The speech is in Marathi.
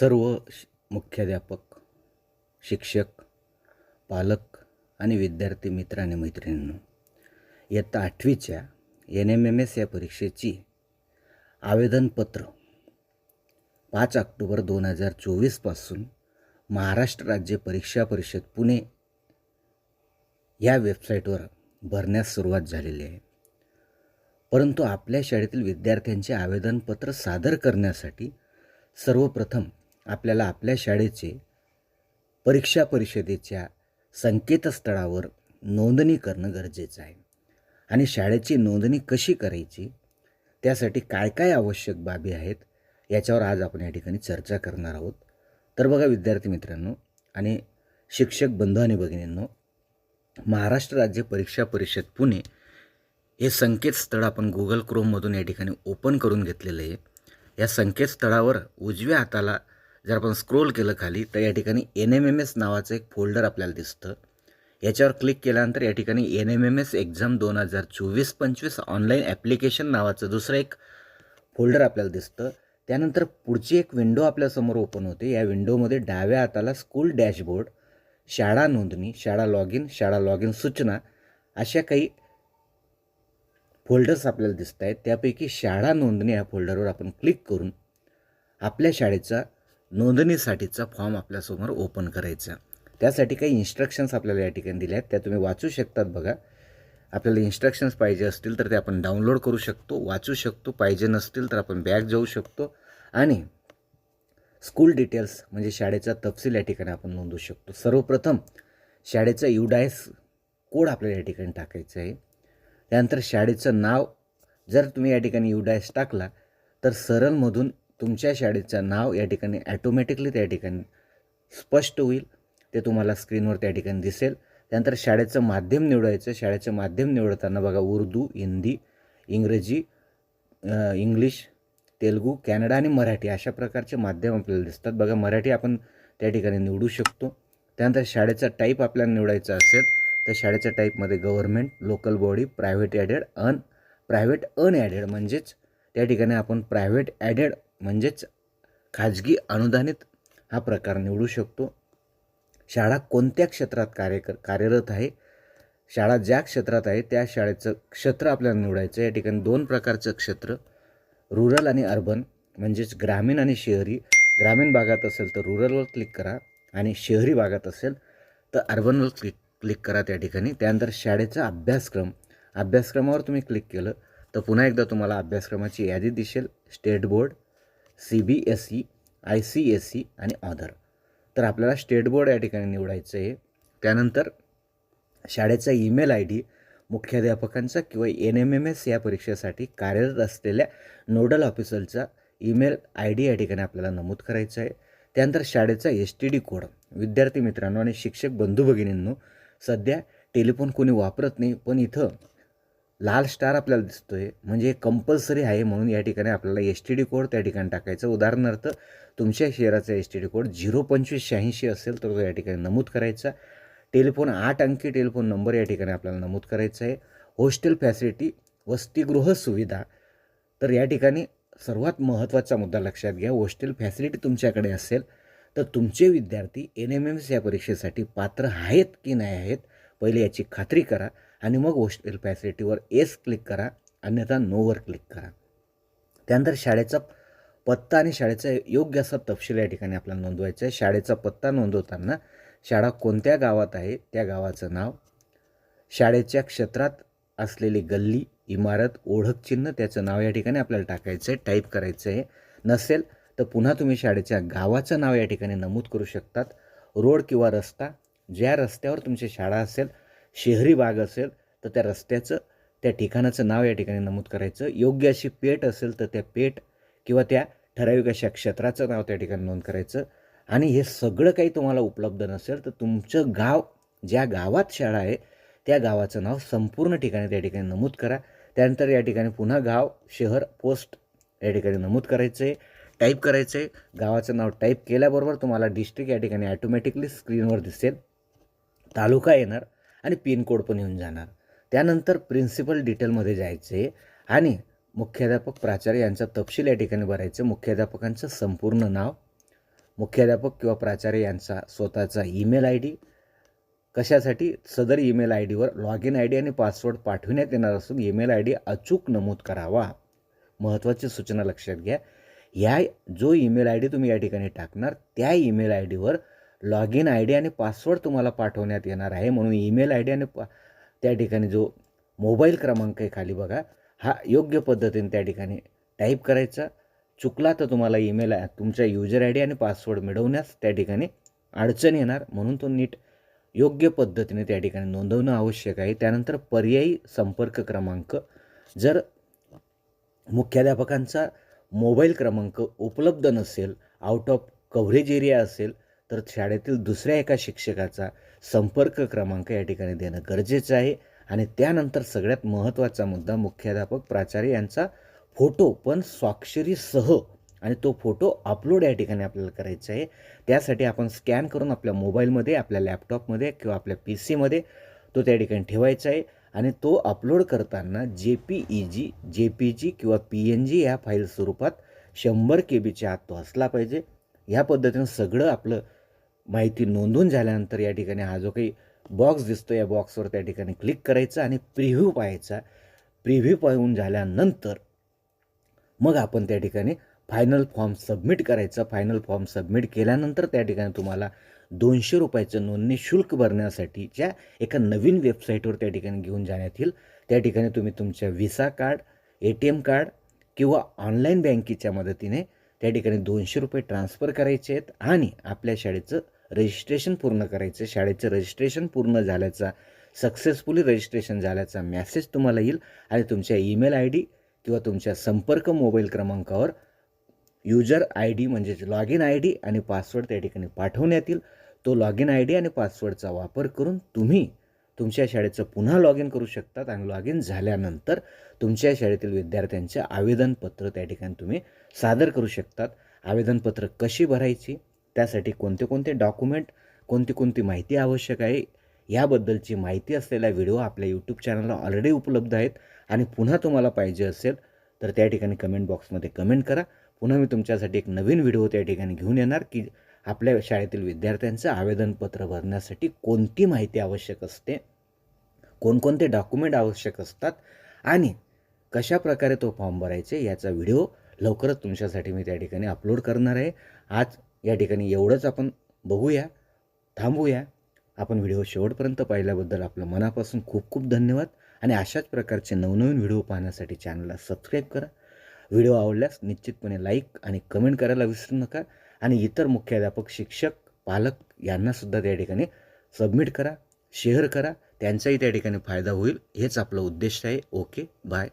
सर्व श- मुख्याध्यापक शिक्षक पालक आणि विद्यार्थी मित्र आणि मैत्रिणींनो इयत्ता आठवीच्या एन एम एम एस या परीक्षेची आवेदनपत्र पाच ऑक्टोबर दोन हजार चोवीसपासून महाराष्ट्र राज्य परीक्षा परिषद पुणे या वेबसाईटवर भरण्यास सुरुवात झालेली आहे. परंतु आपल्या शाळेतील विद्यार्थ्यांचे आवेदनपत्र सादर करण्यासाठी सर्वप्रथम आपल्याला आपल्या शाळेचे परीक्षा परिषदेच्या संकेतस्थळावर नोंदणी करणं गरजेचं आहे. आणि शाळेची नोंदणी कशी करायची? त्यासाठी काय काय आवश्यक बाबी आहेत? याच्यावर आज आपण या ठिकाणी चर्चा करणार आहोत. तर बघा विद्यार्थी मित्रांनो आणि शिक्षक बंधू आणि भगिनींनो महाराष्ट्र राज्य परीक्षा परिषद पुणे हे संकेतस्थळ आपण गुगल क्रोममधून या ठिकाणी ओपन करून घेतलेलं आहे. या संकेतस्थळावर उजव्या हाताला जर आपण स्क्रोल केलं खाली तर या ठिकाणी एन एम एम एस नावाचं एक फोल्डर आपल्याला दिसतं. याच्यावर क्लिक केल्यानंतर या ठिकाणी N M M S exam दोन हजार चोवीस पंचवीस ऑनलाईन ॲप्लिकेशन नावाचं दुसरं एक फोल्डर आपल्याला दिसतं. त्यानंतर पुढची एक विंडो आपल्यासमोर ओपन होते. या विंडोमध्ये डाव्या हाताला स्कूल डॅशबोर्ड शाळा नोंदणी शाळा लॉग इन शाळा लॉग इन सूचना अशा काही फोल्डर्स आपल्याला दिसत आहेत. त्यापैकी शाळा नोंदणी या फोल्डरवर आपण क्लिक करून आपल्या शाळेचा नोंदणीसाठीचा फॉर्म आपल्यासमोर ओपन करायचा. त्यासाठी काही इन्स्ट्रक्शन्स आपल्याला या ठिकाणी दिल्या आहेत. त्या तुम्ही वाचू शकतात बघा. आपल्याला इन्स्ट्रक्शन्स पाहिजे असतील तर ते आपण डाउनलोड करू शकतो. वाचू शकतो. पाहिजे नसतील तर आपण बॅग जाऊ शकतो. आणि स्कूल डिटेल्स म्हणजे शाळेचा तपशील या ठिकाणी आपण नोंदवू शकतो. सर्वप्रथम शाळेचा युडायस कोड आपल्याला या ठिकाणी टाकायचा आहे. त्यानंतर शाळेचं नाव जर तुम्ही या ठिकाणी युडायस टाकला तर सरलमधून तुमच्या शाळेचं नाव या ठिकाणी ॲटोमॅटिकली त्या ठिकाणी स्पष्ट होईल. ते तुम्हाला स्क्रीनवर त्या ठिकाणी दिसेल. त्यानंतर शाळेचं माध्यम निवडायचं. शाळेचं माध्यम निवडताना बघा उर्दू हिंदी इंग्रजी इंग्लिश तेलगू कॅनडा आणि मराठी अशा प्रकारचे माध्यम आपल्याला दिसतात. बघा मराठी आपण त्या ठिकाणी निवडू शकतो. त्यानंतर शाळेचा टाईप आपल्याला निवडायचा असेल त्या शाळेच्या टाईपमध्ये government local body private aided अन प्रायव्हेट अनॲडेड म्हणजेच त्या ठिकाणी आपण प्रायव्हेट ॲडेड म्हणजेच खाजगी अनुदानित हा प्रकार निवडू शकतो. शाळा कोणत्या क्षेत्रात कार्य कर कार्यरत आहे? शाळा ज्या क्षेत्रात आहे त्या शाळेचं क्षेत्र आपल्याला निवडायचं या ठिकाणी दोन प्रकारचं क्षेत्र रुरल आणि अर्बन म्हणजेच ग्रामीण आणि शहरी. ग्रामीण भागात असेल तर रुरलवर क्लिक करा आणि शहरी भागात असेल तर अर्बनवर क्लिक क्लिक करा त्या ठिकाणी. त्यानंतर शाळेचा अभ्यासक्रम. अभ्यासक्रमावर तुम्ही क्लिक केलं तर पुन्हा एकदा तुम्हाला अभ्यासक्रमाची यादी दिसेल. State board C B S E I C S C आणि ऑदर तर आपल्याला स्टेट बोर्ड या ठिकाणी निवडायचं आहे त्यानंतर शाळेचा ईमेल आय डी मुख्याध्यापकांचा किंवा एन एम एम एस या परीक्षेसाठी कार्यरत असलेल्या नोडल ऑफिसरचा ईमेल आय डी या ठिकाणी आपल्याला नमूद करायचं आहे त्यानंतर शाळेचा एस टी डी कोड विद्यार्थी मित्रांनो आणि शिक्षक बंधू भगिनींनो सध्या टेलिफोन कोणी वापरत नाही पण इथं लाल स्टार आपल्याला दिसतो आहे म्हणजे कंपल्सरी आहे म्हणून या ठिकाणी आपल्याला एस टी डी कोड त्या ठिकाणी टाकायचं. उदाहरणार्थ तुमच्या शहराचा S T D code zero पंचवीस शहाऐंशी असेल तर तो या ठिकाणी नमूद करायचा. टेलिफोन आठ अंकी टेलिफोन नंबर या ठिकाणी आपल्याला नमूद करायचा आहे. हॉस्टेल फॅसिलिटी वसतिगृह सुविधा. तर या ठिकाणी सर्वात महत्त्वाचा मुद्दा लक्षात घ्या. हॉस्टेल फॅसिलिटी तुमच्याकडे असेल तर तुमचे विद्यार्थी एन एम एम एस या परीक्षेसाठी पात्र आहेत की नाही आहेत पहिले याची खात्री करा आणि मग हॉस्टेल फॅसिलिटीवर एस क्लिक करा अन्यथा नोवर क्लिक करा. त्यानंतर शाळेचा पत्ता आणि शाळेचा योग्य असा तपशील या ठिकाणी आपल्याला नोंदवायचा आहे. शाळेचा पत्ता नोंदवताना शाळा कोणत्या गावात आहे त्या गावाचं नाव शाळेच्या क्षेत्रात असलेली गल्ली इमारत ओळखचिन्ह त्याचं नाव या ठिकाणी आपल्याला टाकायचं आहे टाईप करायचं आहे. नसेल तर पुन्हा तुम्ही शाळेच्या गावाचं नाव या ठिकाणी नमूद करू शकतात. रोड किंवा रस्ता ज्या रस्त्यावर तुमची शाळा असेल शहरी भाग असेल तर त्या रस्त्याचं त्या ठिकाणाचं नाव या ठिकाणी नमूद करायचं. योग्य अशी पेठ असेल तर त्या पेठ किंवा त्या ठराविक अशा क्षेत्राचं नाव त्या ठिकाणी नोंद करायचं. आणि हे सगळं काही तुम्हाला उपलब्ध नसेल तर तुमचं गाव ज्या गावात शाळा आहे त्या गावाचं नाव संपूर्ण ठिकाणी त्या ठिकाणी नमूद करा. त्यानंतर या ठिकाणी पुन्हा गाव शहर पोस्ट या ठिकाणी नमूद करायचं आहे टाईप करायचं आहे गावाचं नाव टाईप केल्याबरोबर तुम्हाला डिस्ट्रिक्ट या ठिकाणी ॲटोमॅटिकली स्क्रीनवर दिसेल. तालुका येणार आणि पिनकोड पण येऊन जाणार. त्यानंतर प्रिन्सिपल डिटेलमध्ये जायचे आणि मुख्याध्यापक प्राचार्य यांचा तपशील या ठिकाणी भरायचं. मुख्याध्यापकांचं संपूर्ण नाव मुख्याध्यापक किंवा प्राचार्य यांचा स्वतःचा ईमेल आय डी कशासाठी? सदर ईमेल आय डीवर लॉग इन आय डी आणि पासवर्ड पाठविण्यात येणार असून ईमेल आय डी अचूक नमूद करावा. महत्त्वाची सूचना लक्षात घ्या. ह्या जो ईमेल आय डी तुम्ही या ठिकाणी टाकणार त्या ईमेल आय डीवर लॉग इन आय डी आणि पासवर्ड तुम्हाला पाठवण्यात येणार आहे. म्हणून ईमेल आय डी आणि पा त्या ठिकाणी जो मोबाईल क्रमांक आहे खाली बघा हा योग्य पद्धतीने त्या ठिकाणी टाईप करायचा. चुकला तर तुम्हाला ईमेल तुमच्या युजर आय डी आणि पासवर्ड मिळवण्यास त्या ठिकाणी अडचण येणार. म्हणून तो नीट योग्य पद्धतीने त्या ठिकाणी नोंदवणं आवश्यक आहे. त्यानंतर पर्यायी संपर्क क्रमांक. जर मुख्याध्यापकांचा मोबाईल क्रमांक उपलब्ध नसेल आउट ऑफ कव्हरेज एरिया असेल तर शाळेतील दुसऱ्या एका शिक्षकाचा संपर्क क्रमांक या ठिकाणी देणं गरजेचं आहे. आणि त्यानंतर सगळ्यात महत्त्वाचा मुद्दा मुख्याध्यापक प्राचार्य यांचा फोटो पण स्वाक्षरीसह आणि तो फोटो अपलोड या ठिकाणी आपल्याला करायचा आहे. त्यासाठी आपण स्कॅन करून आपल्या मोबाईलमध्ये आपल्या लॅपटॉपमध्ये किंवा आपल्या पी सीमध्ये तो त्या ठिकाणी ठेवायचा आहे. आणि तो अपलोड करताना जे पी ई जी जे पी जी किंवा पी एन जी या फाईल स्वरूपात शंभर के बीच्या आत तो असला पाहिजे. ह्या पद्धतीनं सगळं आपलं माहिती नोंदवून झाल्यानंतर या ठिकाणी हा जो काही बॉक्स दिसतो या बॉक्सवर त्या ठिकाणी क्लिक करायचं आणि प्रिव्ह्यू पाहायचा. प्रिव्ह्यू पाहून झाल्यानंतर मग आपण त्या ठिकाणी फायनल फॉर्म सबमिट करायचा. फायनल फॉर्म सबमिट केल्यानंतर त्या ठिकाणी तुम्हाला दोनशे रुपयाचं नोंदणी शुल्क भरण्यासाठीच्या एका नवीन वेबसाईटवर त्या ठिकाणी घेऊन जाण्यात येईल. त्या ठिकाणी तुम्ही तुमच्या visa card A T M card किंवा ऑनलाईन बँकेच्या मदतीने त्या ठिकाणी दोनशे रुपये ट्रान्सफर करायचे आहेत आणि आपल्या शाळेचं रजिस्ट्रेशन पूर्ण करायचं शाळेचं रजिस्ट्रेशन पूर्ण झाल्याचा सक्सेसफुली रजिस्ट्रेशन झाल्याचा मॅसेज तुम्हाला येईल आणि तुमच्या ईमेल आय डी किंवा तुमच्या संपर्क मोबाईल क्रमांकावर युजर आय डी म्हणजेच लॉग इन आय डी आणि पासवर्ड त्या ठिकाणी पाठवण्यात येईल तो लॉग इन आय डी आणि पासवर्डचा वापर करून तुम्ही तुमच्या शाळेचं पुन्हा लॉग इन करू शकतात आणि लॉग इन झाल्यानंतर तुमच्या शाळेतील विद्यार्थ्यांचे आवेदनपत्र त्या ठिकाणी तुम्ही सादर करू शकतात. आवेदनपत्र कशी भरायची? त्यासाठी कोणते कोणते डॉक्युमेंट कोणती कोणती माहिती आवश्यक आहे? याबद्दलची माहिती असलेला व्हिडिओ आपल्या यूट्यूब चॅनलला ऑलरेडी उपलब्ध आहेत. आणि पुन्हा तुम्हाला पाहिजे असेल तर त्या ठिकाणी कमेंट बॉक्समध्ये कमेंट करा. पुन्हा मी तुमच्यासाठी एक नवीन व्हिडिओ त्या ठिकाणी घेऊन येणार की आपल्या शाळेतील विद्यार्थ्यांचं आवेदनपत्र भरण्यासाठी कोणती माहिती आवश्यक असते कोणकोणते डॉक्युमेंट आवश्यक असतात आणि कशा प्रकारे तो फॉर्म भरायचे याचा व्हिडिओ लवकरच तुमच्यासाठी मी त्या ठिकाणी अपलोड करणार आहे. आज या ठिकाणी एवढंच आपण बघूया थांबूया. आपण व्हिडिओ शेवटपर्यंत पाहिल्याबद्दल आपलं मनापासून खूप खूप धन्यवाद आणि अशाच प्रकारचे नवनवीन व्हिडिओ पाहण्यासाठी चॅनलला सबस्क्राईब करा. व्हिडिओ आवडल्यास निश्चितपणे लाईक आणि कमेंट करायला विसरू नका. आणि इतर मुख्याध्यापक शिक्षक पालक यांनासुद्धा त्या ठिकाणी सबमिट करा शेअर करा. त्यांचाही त्या ठिकाणी फायदा होईल. हेच आपलं उद्देश आहे. Okay bye.